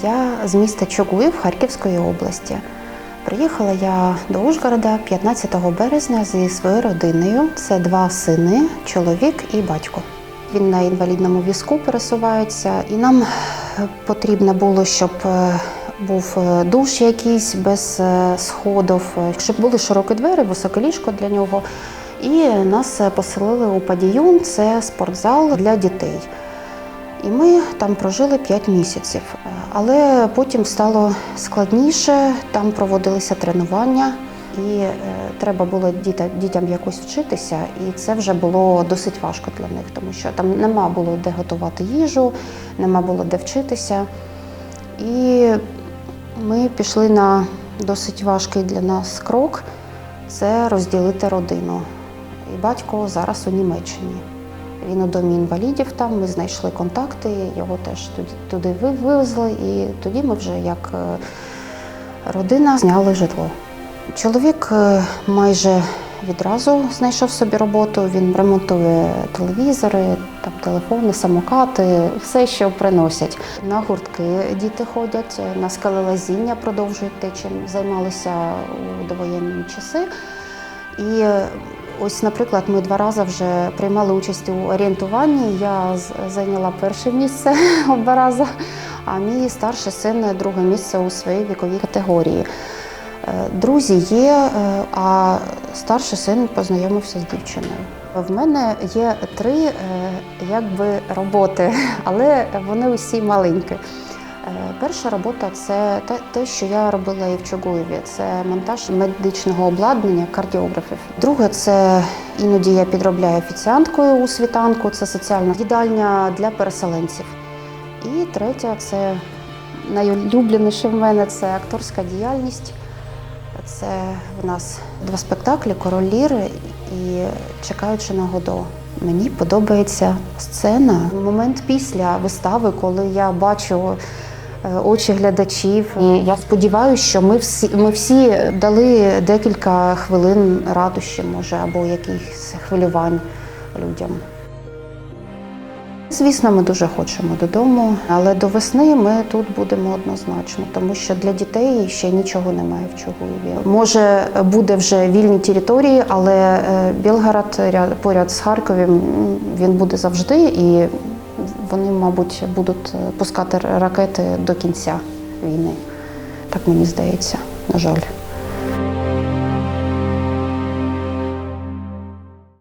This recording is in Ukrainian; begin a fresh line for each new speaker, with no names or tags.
Я з міста Чугуїв Харківської області. Приїхала я до Ужгорода 15 березня зі своєю родиною. Це два сини, чоловік і батько. Він на інвалідному візку пересувається, і нам потрібно було, щоб е, був е, душ якийсь без е, сходів, е, щоб були широкі двері, високе ліжко для нього. І нас е, поселили у Падіюн, це спортзал для дітей. І ми там прожили 5 місяців. Е, Але потім стало складніше, там проводилися тренування, і е, треба було дітям якось вчитися, і це вже було досить важко для них, тому що там нема було де готувати їжу, нема було де вчитися. І ми пішли на досить важкий для нас крок це розділити родину. І батько зараз у Німеччині. Він у домі інвалідів там, ми знайшли контакти, його теж туди, вивезли, і тоді ми вже як е, родина зняли житло. Чоловік е, майже відразу знайшов собі роботу. Він ремонтує телевізори, там, телефони, самокати, все, що приносять. На гуртки діти ходять, на скелелазіння продовжують те, чим займалися у довоєнні часи. І ось, наприклад, ми два рази вже приймали участь у орієнтуванні. Я зайняла перше місце два рази, а мій старший син друге місце у своїй віковій категорії. Е, Друзі є, е, а старший син познайомився з дівчиною. В мене є три е, якби роботи, але вони усі маленькі. Е, Перша робота це те, що я робила і в Чугуєві. Це монтаж медичного обладнання кардіографів. Друге, це іноді я підробляю офіціанткою у світанку. Це соціальна їдальня для переселенців. І третя це найулюбленіше в мене це акторська діяльність. Це в нас два спектаклі Король Ліри і Чекаючи на Годо. Мені подобається сцена. Момент після вистави, коли я бачу очі глядачів. І я сподіваюся, що ми всі, ми всі дали декілька хвилин радощі, може, або якихось хвилювань людям. Звісно, ми дуже хочемо додому, але до весни ми тут будемо однозначно, тому що для дітей ще нічого немає в Чугуєві. Може, буде вже вільні території, але е, Білгород ря- поряд з Харковом він буде завжди, і вони, мабуть, будуть пускати ракети до кінця війни. Так мені здається, на жаль.